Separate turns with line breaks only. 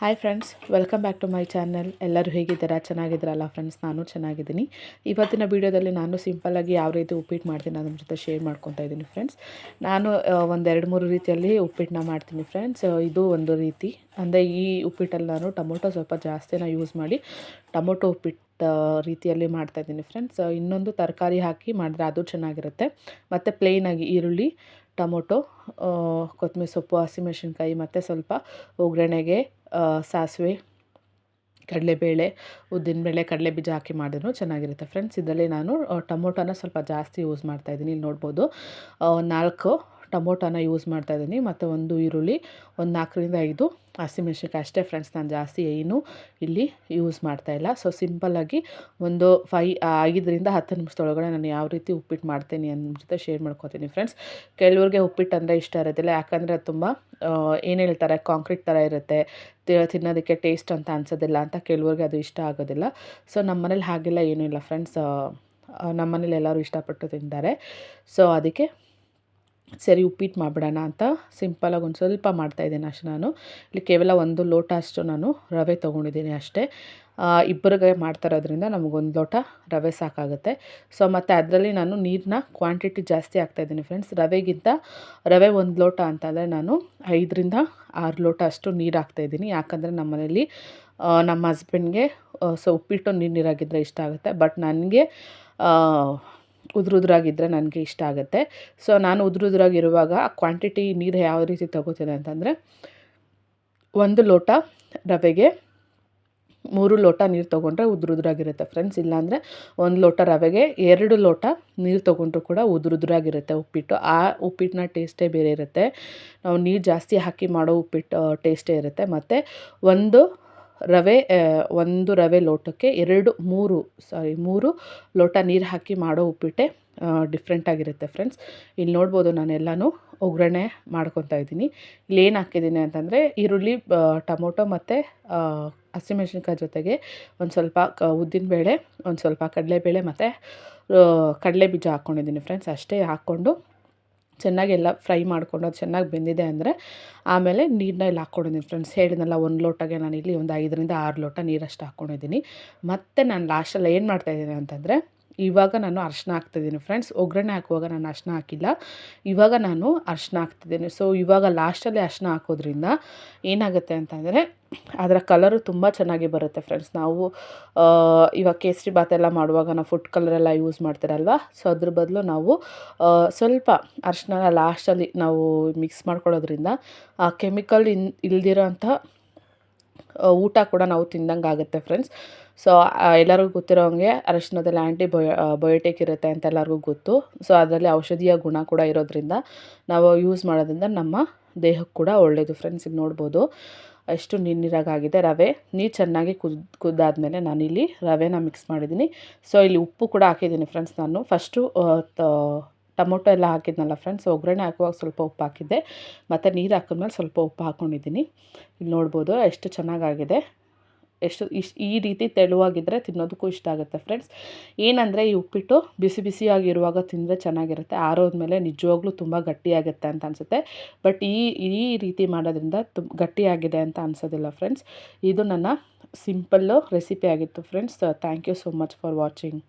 Hi friends welcome back to my channel ಎಲ್ಲರೂ ಹೇಗಿದ್ದೀರಾ? ಚೆನ್ನಾಗಿದ್ದೀರಲ್ಲ friends ನಾನು ಚೆನ್ನಾಗಿದ್ದೀನಿ. ಇವತ್ತಿನ ವೀಡಿಯೋದಲ್ಲಿ ನಾನು ಸಿಂಪಲ್ಲಾಗಿ ಯಾವ ರೀತಿ ಉಪ್ಪಿಟ್ಟು ಮಾಡ್ತೀನಿ ಅದ್ರ ಜೊತೆ ಶೇರ್ ಮಾಡ್ಕೊತಾ ಇದ್ದೀನಿ ಫ್ರೆಂಡ್ಸ್ ನಾನು ಒಂದೆರಡು ಮೂರು ರೀತಿಯಲ್ಲಿ ಉಪ್ಪಿಟ್ಟನ್ನ ಮಾಡ್ತೀನಿ ಫ್ರೆಂಡ್ಸ್ ಇದು ಒಂದು ರೀತಿ. ಅಂದರೆ ಈ ಉಪ್ಪಿಟ್ಟಲ್ಲಿ ನಾನು ಟೊಮೊಟೊ ಸ್ವಲ್ಪ ಜಾಸ್ತಿನ ಯೂಸ್ ಮಾಡಿ ಟೊಮೊಟೊ ಉಪ್ಪಿಟ್ಟು ರೀತಿಯಲ್ಲಿ ಮಾಡ್ತಾಯಿದ್ದೀನಿ ಫ್ರೆಂಡ್ಸ್ ಇನ್ನೊಂದು ತರಕಾರಿ ಹಾಕಿ ಮಾಡಿದ್ರೆ ಅದು ಚೆನ್ನಾಗಿರುತ್ತೆ. ಮತ್ತು ಪ್ಲೇನಾಗಿ ಈರುಳ್ಳಿ ಟೊಮೊಟೊ ಕೊತ್ತಂಬರಿ ಸೊಪ್ಪು, ಹಸಿಮೆಣಸಿನ್ಕಾಯಿ, ಮತ್ತು ಸ್ವಲ್ಪ ಒಗ್ಗರಣೆಗೆ ಸಾಸಿವೆ, ಕಡಲೆಬೇಳೆ ಉದ್ದಿನಬೇಳೆ ಕಡಲೆ ಬೀಜ ಹಾಕಿ ಮಾಡಿದ್ರು ಚೆನ್ನಾಗಿರುತ್ತೆ ಫ್ರೆಂಡ್ಸ್ ಇದರಲ್ಲಿ ನಾನು ಟೊಮೊಟೊನ ಸ್ವಲ್ಪ ಜಾಸ್ತಿ ಯೂಸ್ ಮಾಡ್ತಾಯಿದ್ದೀನಿ ಇಲ್ಲಿ ನೋಡ್ಬೋದು ನಾಲ್ಕು ಟೊಮೊಟೊನ ಯೂಸ್ ಮಾಡ್ತಾಯಿದ್ದೀನಿ ಮತ್ತು ಒಂದು ಈರುಳ್ಳಿ, ಒಂದು ನಾಲ್ಕರಿಂದ ಐದು ಹಸಿಮೆಣ್ಸಿನ್ಕಾಯಿ ಅಷ್ಟೇ ಫ್ರೆಂಡ್ಸ್ ನಾನು ಜಾಸ್ತಿ ಏನು ಇಲ್ಲಿ ಯೂಸ್ ಮಾಡ್ತಾಯಿಲ್ಲ ಸೊ ಸಿಂಪಲ್ಲಾಗಿ ಒಂದು ಫೈ ಐದರಿಂದ ಹತ್ತು ನಿಮಿಷದೊಳಗಡೆ ನಾನು ಯಾವ ರೀತಿ ಉಪ್ಪಿಟ್ಟು ಮಾಡ್ತೀನಿ ಅನ್ನೋ ಜೊತೆ ಶೇರ್ ಮಾಡ್ಕೊತೀನಿ ಫ್ರೆಂಡ್ಸ್ ಕೆಲವ್ರಿಗೆ ಉಪ್ಪಿಟ್ಟು ಅಂದರೆ ಇಷ್ಟ ಇರೋದಿಲ್ಲ. ಯಾಕಂದರೆ ಅದು ತುಂಬ ಏನು ಹೇಳ್ತಾರೆ ಕಾಂಕ್ರೀಟ್ ಥರ ಇರುತ್ತೆ. ತಿನ್ನೋದಕ್ಕೆ ಟೇಸ್ಟ್ ಅಂತ ಅನ್ಸೋದಿಲ್ಲ ಅಂತ ಕೆಲವ್ರಿಗೆ ಅದು ಇಷ್ಟ ಆಗೋದಿಲ್ಲ. ಸೊ ನಮ್ಮ ಮನೇಲಿ ಹಾಗೆಲ್ಲ ಏನೂ ಇಲ್ಲ ಫ್ರೆಂಡ್ಸ್ ನಮ್ಮ ಮನೇಲಿ ಎಲ್ಲರೂ ಇಷ್ಟಪಟ್ಟು ತಿಂತಾರೆ. ಸೊ ಅದಕ್ಕೆ ಸರಿ, ಉಪ್ಪಿಟ್ಟು ಮಾಡಿಬಿಡೋಣ ಅಂತ ಸಿಂಪಲಾಗಿ ಒಂದು ಸ್ವಲ್ಪ ಮಾಡ್ತಾಯಿದ್ದೀನಿ ಅಷ್ಟು ನಾನು. ಇಲ್ಲಿ ಕೇವಲ ಒಂದು ಲೋಟ ಅಷ್ಟು ನಾನು ರವೆ ತೊಗೊಂಡಿದ್ದೀನಿ ಅಷ್ಟೇ. ಇಬ್ಬರಿಗೆ ಮಾಡ್ತಾ ಇರೋದ್ರಿಂದ ನಮಗೊಂದು ಲೋಟ ರವೆ ಸಾಕಾಗುತ್ತೆ. ಸೊ ಮತ್ತು ಅದರಲ್ಲಿ ನಾನು ನೀರನ್ನ ಕ್ವಾಂಟಿಟಿ ಜಾಸ್ತಿ ಹಾಕ್ತಾಯಿದ್ದೀನಿ ಫ್ರೆಂಡ್ಸ್ ರವೆಗಿಂತ ರವೆ ಒಂದು ಲೋಟ ಅಂತಂದರೆ ನಾನು ಐದರಿಂದ ಆರು ಲೋಟ ಅಷ್ಟು ನೀರು ಹಾಕ್ತಾಯಿದ್ದೀನಿ ಯಾಕಂದರೆ ನಮ್ಮ ಮನೇಲಿ ನಮ್ಮ ಹಸ್ಬೆಂಡ್ಗೆ ಸೊ ಉಪ್ಪಿಟ್ಟು ನೀರು ನೀರಾಗಿದ್ದರೆ ಇಷ್ಟ ಆಗುತ್ತೆ. ಬಟ್ ನನಗೆ ಉದುರುದ್ರಾಗಿದ್ದರೆ ನನಗೆ ಇಷ್ಟ ಆಗುತ್ತೆ. ಸೊ ನಾನು ಉದುರುದ್ರಾಗಿರುವಾಗ ಆ ಕ್ವಾಂಟಿಟಿ ನೀರು ಯಾವ ರೀತಿ ತಗೋತೀನಿ ಅಂತಂದರೆ, ಒಂದು ಲೋಟ ರವೆಗೆ ಮೂರು ಲೋಟ ನೀರು ತೊಗೊಂಡ್ರೆ ಉದುರುದ್ರಾಗಿರುತ್ತೆ ಫ್ರೆಂಡ್ಸ್ ಇಲ್ಲಾಂದರೆ ಒಂದು ಲೋಟ ರವೆಗೆ ಎರಡು ಲೋಟ ನೀರು ತೊಗೊಂಡ್ರು ಕೂಡ ಉದುರುದ್ರಾಗಿರುತ್ತೆ ಉಪ್ಪಿಟ್ಟು. ಆ ಉಪ್ಪಿಟ್ಟನ್ನ ಟೇಸ್ಟೇ ಬೇರೆ ಇರುತ್ತೆ. ನಾವು ನೀರು ಜಾಸ್ತಿ ಹಾಕಿ ಮಾಡೋ ಉಪ್ಪಿಟ್ಟು ಟೇಸ್ಟೇ ಇರುತ್ತೆ. ಮತ್ತು ಒಂದು ರವೆ ಒಂದು ರವೆ ಲೋಟಕ್ಕೆ ಎರಡು, ಮೂರು, ಸಾರಿ, ಮೂರು ಲೋಟ ನೀರು ಹಾಕಿ ಮಾಡೋ ಉಪ್ಪಿಟ್ಟೆ ಡಿಫ್ರೆಂಟಾಗಿರುತ್ತೆ ಫ್ರೆಂಡ್ಸ್ ಇಲ್ಲಿ ನೋಡ್ಬೋದು ನಾನು ಎಲ್ಲನೂ ಒಗ್ಗರಣೆ ಮಾಡ್ಕೊತಾ ಇದ್ದೀನಿ. ಏನು ಹಾಕಿದ್ದೀನಿ ಅಂತಂದರೆ ಈರುಳ್ಳಿ ಟೊಮೊಟೊ ಮತ್ತು ಹಸಿಮೆಣ್ಸಿನ್ಕಾಯಿ ಜೊತೆಗೆ ಒಂದು ಸ್ವಲ್ಪ ಕ ಉದ್ದಿನಬೇಳೆ ಒಂದು ಸ್ವಲ್ಪ ಕಡಲೆಬೇಳೆ ಮತ್ತು ಕಡಲೆ ಬೀಜ ಹಾಕ್ಕೊಂಡಿದ್ದೀನಿ ಫ್ರೆಂಡ್ಸ್ ಅಷ್ಟೇ ಹಾಕ್ಕೊಂಡು ಚೆನ್ನಾಗಿ ಎಲ್ಲ ಫ್ರೈ ಮಾಡಿಕೊಂಡು ಅದು ಚೆನ್ನಾಗಿ ಬೆಂದಿದೆ ಅಂದರೆ ಆಮೇಲೆ ನೀರನ್ನ ಇಲ್ಲಿ ಹಾಕ್ಕೊಂಡಿದ್ದೀನಿ ಫ್ರೆಂಡ್ಸ್ ಹೇಳಿದ್ನಲ್ಲ ಒಂದು ಲೋಟಗೆ ನಾನು ಇಲ್ಲಿ ಒಂದು ಐದರಿಂದ ಆರು ಲೋಟ ನೀರಷ್ಟು ಹಾಕ್ಕೊಂಡಿದ್ದೀನಿ. ಮತ್ತು ನಾನು ಲಾಸ್ಟಲ್ಲಿ ಏನು ಮಾಡ್ತಾಯಿದ್ದೀನಿ ಅಂತಂದರೆ ಇವಾಗ ನಾನು ಅರ್ಶನ ಹಾಕ್ತಿದ್ದೀನಿ ಫ್ರೆಂಡ್ಸ್ ಒಗ್ಗರಣೆ ಹಾಕುವಾಗ ನಾನು ಅರ್ಶನ ಹಾಕಿಲ್ಲ. ಇವಾಗ ನಾನು ಅರ್ಶನ ಹಾಕ್ತಿದ್ದೀನಿ. ಸೊ ಇವಾಗ ಲಾಸ್ಟಲ್ಲಿ ಅರ್ಶನ ಹಾಕೋದ್ರಿಂದ ಏನಾಗುತ್ತೆ ಅಂತಂದರೆ ಅದರ ಕಲರು ತುಂಬ ಚೆನ್ನಾಗಿ ಬರುತ್ತೆ ಫ್ರೆಂಡ್ಸ್ ನಾವು ಇವಾಗ ಕೇಸರಿ ಎಲ್ಲ ಮಾಡುವಾಗ ನಾವು ಫುಡ್ ಕಲರೆಲ್ಲ ಯೂಸ್ ಮಾಡ್ತಾರಲ್ವ? ಸೊ ಅದ್ರ ಬದಲು ನಾವು ಸ್ವಲ್ಪ ಅರ್ಶಿನ ಲಾಸ್ಟಲ್ಲಿ ನಾವು ಮಿಕ್ಸ್ ಮಾಡ್ಕೊಳ್ಳೋದ್ರಿಂದ ಆ ಕೆಮಿಕಲ್ ಇನ್ ಇಲ್ದಿರೋ ಅಂಥ ಊಟ ಕೂಡ ನಾವು ತಿಂದಂಗೆ ಆಗುತ್ತೆ ಫ್ರೆಂಡ್ಸ್ ಸೊ ಎಲ್ಲರಿಗೂ ಗೊತ್ತಿರೋ ಹಾಗೆ ಆ್ಯಂಟಿ ಬಯೋ ಬಯೋಟಿಕ್ ಇರುತ್ತೆ ಅಂತ ಎಲ್ಲರಿಗೂ ಗೊತ್ತು. ಸೊ ಅದರಲ್ಲಿ ಔಷಧೀಯ ಗುಣ ಕೂಡ ಇರೋದ್ರಿಂದ ನಾವು ಯೂಸ್ ಮಾಡೋದ್ರಿಂದ ನಮ್ಮ ದೇಹಕ್ಕೆ ಕೂಡ ಒಳ್ಳೆಯದು ಫ್ರೆಂಡ್ಸ್ ಈಗ ನೋಡ್ಬೋದು. ಎಷ್ಟು ನೀರಾಗಿದೆ ರವೆ. ನೀರು ಚೆನ್ನಾಗಿ ಕುದ್, ಕುದ್ದಾದಮೇಲೆ ನಾನಿಲ್ಲಿ ರವೆನ ಮಿಕ್ಸ್ ಮಾಡಿದ್ದೀನಿ. ಸೊ ಇಲ್ಲಿ ಉಪ್ಪು ಕೂಡ ಹಾಕಿದ್ದೀನಿ ಫ್ರೆಂಡ್ಸ್ ನಾನು. ಫಸ್ಟು ಟೊಮೊಟೊ ಎಲ್ಲ ಹಾಕಿದ್ನಲ್ಲ ಫ್ರೆಂಡ್ಸ್ ಒಗ್ಗರಣೆ ಹಾಕುವಾಗ ಸ್ವಲ್ಪ ಉಪ್ಪು ಹಾಕಿದ್ದೆ. ಮತ್ತು ನೀರು ಹಾಕಿದ್ಮೇಲೆ ಸ್ವಲ್ಪ ಉಪ್ಪು ಹಾಕ್ಕೊಂಡಿದ್ದೀನಿ ಇಲ್ಲಿ ನೋಡ್ಬೋದು ಎಷ್ಟು ಚೆನ್ನಾಗಾಗಿದೆ. ಎಷ್ಟು ಇಷ್ಟು ಈ ರೀತಿ ತೆಳುವಾಗಿದ್ದರೆ ತಿನ್ನೋದಕ್ಕೂ ಇಷ್ಟ ಆಗುತ್ತೆ ಫ್ರೆಂಡ್ಸ್ ಏನಂದರೆ ಈ ಉಪ್ಪಿಟ್ಟು ಬಿಸಿ ಬಿಸಿಯಾಗಿರುವಾಗ ತಿಂದರೆ ಚೆನ್ನಾಗಿರುತ್ತೆ. ಆರೋದ್ಮೇಲೆ ನಿಜವಾಗ್ಲೂ ತುಂಬ ಗಟ್ಟಿಯಾಗುತ್ತೆ ಅಂತ ಅನಿಸುತ್ತೆ. ಬಟ್ ಈ ಈ ರೀತಿ ಮಾಡೋದ್ರಿಂದ ತುಂಬ ಗಟ್ಟಿಯಾಗಿದೆ ಅಂತ ಅನಿಸೋದಿಲ್ಲ ಫ್ರೆಂಡ್ಸ್ ಇದು ನನ್ನ ಸಿಂಪಲ್ಲು ರೆಸಿಪಿ ಆಗಿತ್ತು friends thank you so much for watching